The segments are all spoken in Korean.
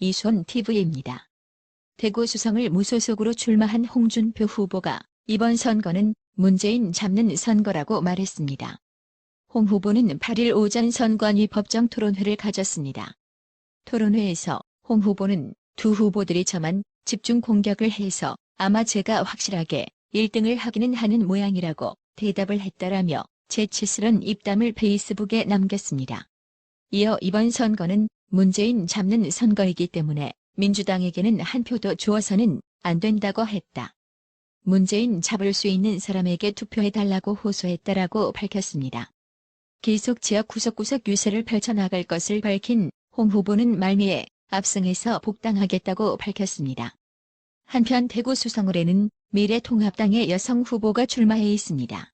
이손 TV입니다. 대구 수성을 무소속으로 출마한 홍준표 후보가 이번 선거는 문재인 잡는 선거라고 말했습니다. 홍 후보는 8일 오전 선관위 법정 토론회를 가졌습니다. 토론회에서 홍 후보는 두 후보들이 저만 집중 공격을 해서 아마 제가 확실하게 1등을 하기는 하는 모양이라고 대답을 했다라며 재치스런 입담을 페이스북에 남겼습니다. 이어 이번 선거는 문재인 잡는 선거이기 때문에 민주당에게는 한 표도 주어서는 안 된다고 했다. 문재인 잡을 수 있는 사람에게 투표해달라고 호소했다라고 밝혔습니다. 계속 지역 구석구석 유세를 펼쳐나갈 것을 밝힌 홍 후보는 말미에 압승해서 복당하겠다고 밝혔습니다. 한편 대구 수성을에는 미래통합당의 여성 후보가 출마해 있습니다.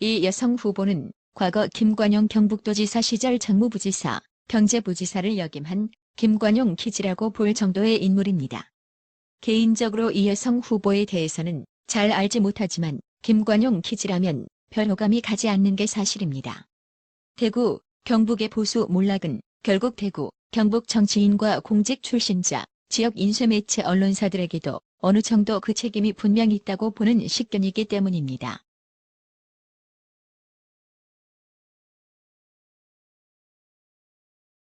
이 여성 후보는 과거 김관용 경북도지사 시절 정무부지사, 경제부지사를 역임한 김관용 키즈라고 볼 정도의 인물입니다. 개인적으로 이 여성 후보에 대해서는 잘 알지 못하지만 김관용 키즈라면 별 호감이 가지 않는 게 사실입니다. 대구, 경북의 보수 몰락은 결국 대구, 경북 정치인과 공직 출신자, 지역 인쇄매체 언론사들에게도 어느 정도 그 책임이 분명히 있다고 보는 식견이기 때문입니다.